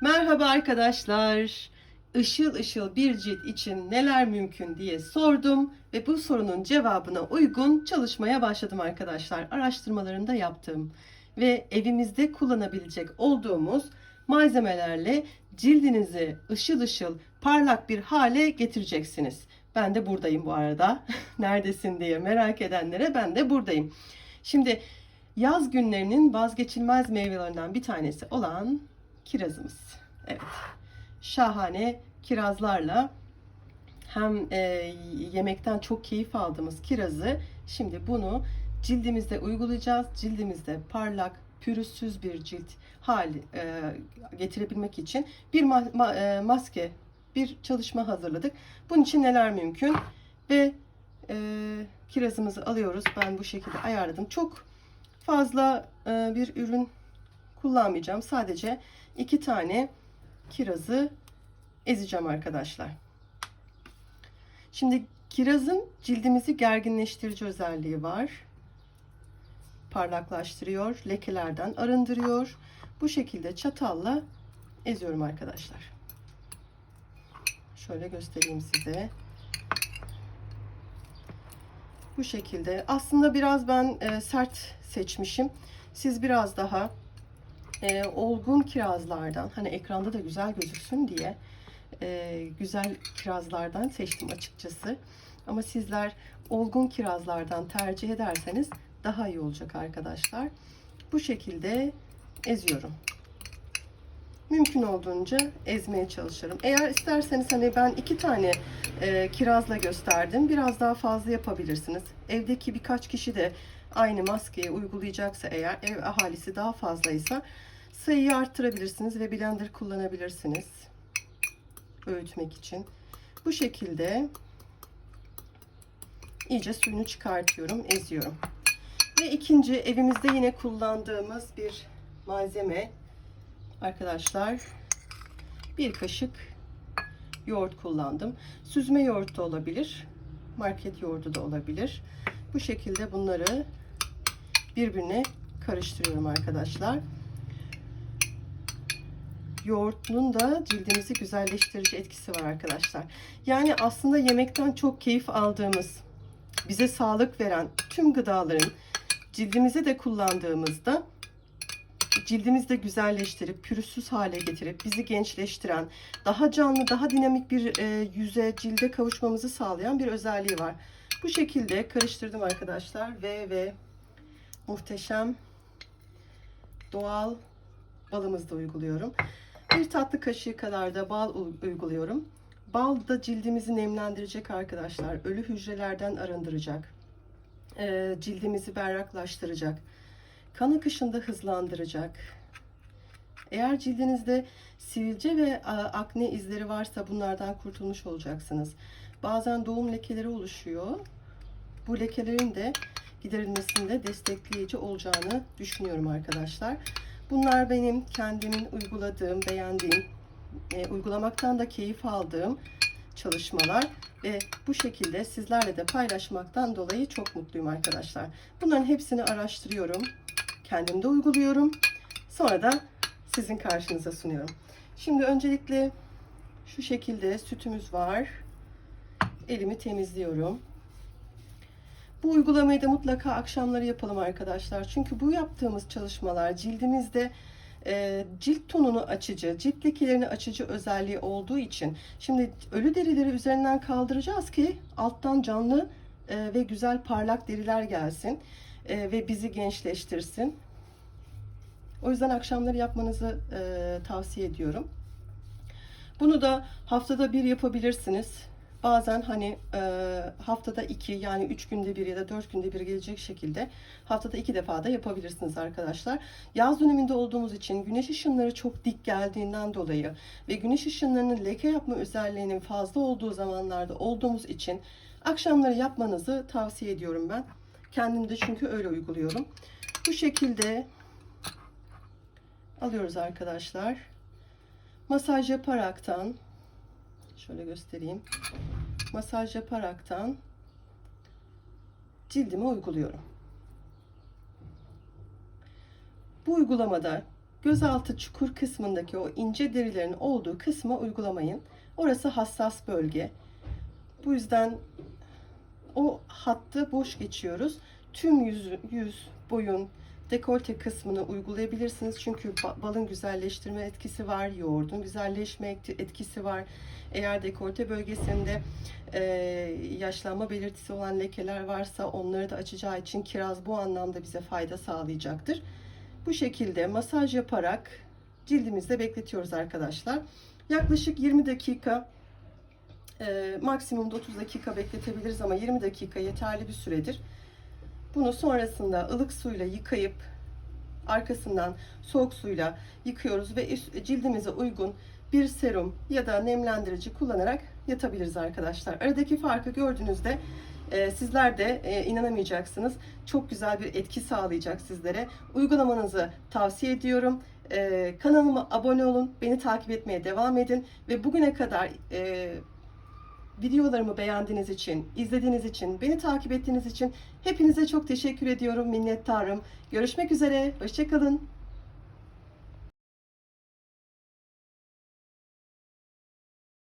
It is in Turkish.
Merhaba arkadaşlar. Işıl ışıl bir cilt için neler mümkün diye sordum ve bu sorunun cevabına uygun çalışmaya başladım arkadaşlar. Araştırmalarını da yaptım ve evimizde kullanabilecek olduğumuz malzemelerle cildinizi ışıl ışıl parlak bir hale getireceksiniz. Ben de buradayım bu arada. Neredesin diye merak edenlere ben de buradayım. Şimdi yaz günlerinin vazgeçilmez meyvelerinden bir tanesi olan kirazımız. Evet. Şahane kirazlarla hem e, yemekten çok keyif aldığımız kirazı şimdi bunu cildimizde uygulayacağız. Cildimizde parlak, pürüzsüz bir cilt hali e, getirebilmek için bir ma- ma- e, maske, bir çalışma hazırladık. Bunun için neler mümkün? Ve e, kirazımızı alıyoruz. Ben bu şekilde ayarladım. Çok fazla e, bir ürün kullanmayacağım. Sadece iki tane kirazı ezeceğim arkadaşlar. Şimdi kirazın cildimizi gerginleştirici özelliği var. Parlaklaştırıyor, lekelerden arındırıyor. Bu şekilde çatalla eziyorum arkadaşlar. Şöyle göstereyim size. Bu şekilde. Aslında biraz ben e, sert seçmişim. Siz biraz daha e, olgun kirazlardan hani ekranda da güzel gözüksün diye e, güzel kirazlardan seçtim açıkçası. Ama sizler olgun kirazlardan tercih ederseniz daha iyi olacak arkadaşlar. Bu şekilde eziyorum. Mümkün olduğunca ezmeye çalışırım. Eğer isterseniz hani ben iki tane e, kirazla gösterdim. Biraz daha fazla yapabilirsiniz. Evdeki birkaç kişi de aynı maskeyi uygulayacaksa eğer ev ahalisi daha fazlaysa sayıyı arttırabilirsiniz ve blender kullanabilirsiniz. Öğütmek için. Bu şekilde iyice suyunu çıkartıyorum, eziyorum. Ve ikinci evimizde yine kullandığımız bir malzeme arkadaşlar bir kaşık yoğurt kullandım. Süzme yoğurt da olabilir. Market yoğurdu da olabilir. Bu şekilde bunları birbirine karıştırıyorum arkadaşlar. Yoğurtlunun da cildimizi güzelleştirici etkisi var arkadaşlar. Yani aslında yemekten çok keyif aldığımız, bize sağlık veren tüm gıdaların cildimize de kullandığımızda cildimizi de güzelleştirip pürüzsüz hale getirip bizi gençleştiren, daha canlı, daha dinamik bir e, yüze, cilde kavuşmamızı sağlayan bir özelliği var. Bu şekilde karıştırdım arkadaşlar ve ve muhteşem doğal balımızı da uyguluyorum. Bir tatlı kaşığı kadar da bal uyguluyorum. Bal da cildimizi nemlendirecek arkadaşlar. Ölü hücrelerden arındıracak. E, cildimizi berraklaştıracak. Kan akışını da hızlandıracak. Eğer cildinizde sivilce ve akne izleri varsa bunlardan kurtulmuş olacaksınız. Bazen doğum lekeleri oluşuyor. Bu lekelerin de giderilmesinde destekleyici olacağını düşünüyorum arkadaşlar. Bunlar benim kendimin uyguladığım, beğendiğim, e, uygulamaktan da keyif aldığım çalışmalar ve bu şekilde sizlerle de paylaşmaktan dolayı çok mutluyum arkadaşlar. Bunların hepsini araştırıyorum. Kendim de uyguluyorum. Sonra da sizin karşınıza sunuyorum. Şimdi öncelikle şu şekilde sütümüz var. Elimi temizliyorum. Bu uygulamayı da mutlaka akşamları yapalım arkadaşlar. Çünkü bu yaptığımız çalışmalar cildimizde e, cilt tonunu açıcı, cilt lekelerini açıcı özelliği olduğu için şimdi ölü derileri üzerinden kaldıracağız ki alttan canlı e, ve güzel parlak deriler gelsin e, ve bizi gençleştirsin. O yüzden akşamları yapmanızı e, tavsiye ediyorum. Bunu da haftada bir yapabilirsiniz. Bazen hani e, haftada iki yani üç günde bir ya da dört günde bir gelecek şekilde haftada iki defa da yapabilirsiniz arkadaşlar. Yaz döneminde olduğumuz için güneş ışınları çok dik geldiğinden dolayı ve güneş ışınlarının leke yapma özelliğinin fazla olduğu zamanlarda olduğumuz için akşamları yapmanızı tavsiye ediyorum ben. Kendim de çünkü öyle uyguluyorum. Bu şekilde alıyoruz arkadaşlar. Masaj yaparaktan şöyle göstereyim. Masaj yaparaktan cildime uyguluyorum. Bu uygulamada gözaltı çukur kısmındaki o ince derilerin olduğu kısma uygulamayın. Orası hassas bölge. Bu yüzden o hattı boş geçiyoruz. Tüm yüz, yüz boyun, dekolte kısmını uygulayabilirsiniz. Çünkü ba- balın güzelleştirme etkisi var, yoğurdun güzelleşme et- etkisi var. Eğer dekolte bölgesinde e, yaşlanma belirtisi olan lekeler varsa onları da açacağı için kiraz bu anlamda bize fayda sağlayacaktır. Bu şekilde masaj yaparak cildimizde bekletiyoruz arkadaşlar. Yaklaşık 20 dakika e, maksimumda 30 dakika bekletebiliriz ama 20 dakika yeterli bir süredir. Bunu sonrasında ılık suyla yıkayıp arkasından soğuk suyla yıkıyoruz ve cildimize uygun bir serum ya da nemlendirici kullanarak yatabiliriz arkadaşlar. Aradaki farkı gördüğünüzde e, sizler de e, inanamayacaksınız. Çok güzel bir etki sağlayacak sizlere. Uygulamanızı tavsiye ediyorum. E, kanalıma abone olun, beni takip etmeye devam edin ve bugüne kadar e, videolarımı beğendiğiniz için, izlediğiniz için, beni takip ettiğiniz için hepinize çok teşekkür ediyorum, minnettarım. Görüşmek üzere, hoşçakalın.